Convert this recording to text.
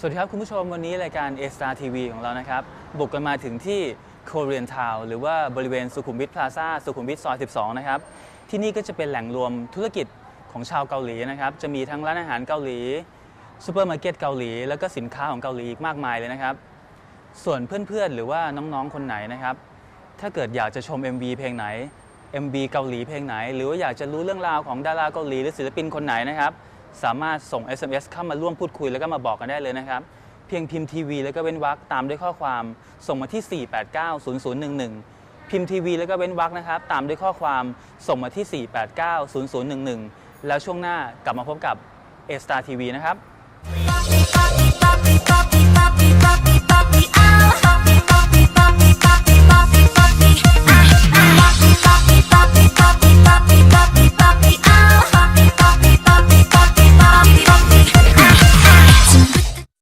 สวัสดีครับคุณผู้ชมวันนี้รายการ A Star TV ของเรานะครับ บุกกันมาถึงที่ Korean Town หรือว่าบริเวณสุขุมวิทพลาซ่าสุขุมวิทซอย 12 นะครับ ที่นี่ก็จะเป็นแหล่งรวมธุรกิจของชาวเกาหลีนะครับ จะมีทั้งร้านอาหารเกาหลีซูเปอร์มาร์เก็ตเกาหลี แล้วก็สินค้าของเกาหลีอีกมากมายเลยนะครับ ส่วนเพื่อนๆ หรือว่าน้องๆ คนไหนนะครับ ถ้าเกิดอยากจะชม MV เพลงไหน MV เกาหลีเพลงไหน หรือว่าอยากจะรู้เรื่องราวของดาราเกาหลีหรือศิลปินคนไหนนะครับ สามารถส่ง SMS เข้ามาร่วมพูดคุยแล้วก็มาบอกกันได้เลยนะครับ เพียงพิมพ์ทีวีแล้วก็เว้นวรรคตามด้วยข้อความส่งมาที่ 4890011 พิมพ์ทีวีแล้วก็เว้นวรรคนะครับตามด้วยข้อความส่งมาที่ 4890011 แล้วช่วงหน้ากลับมาพบกับเอสตาทีวีนะครับ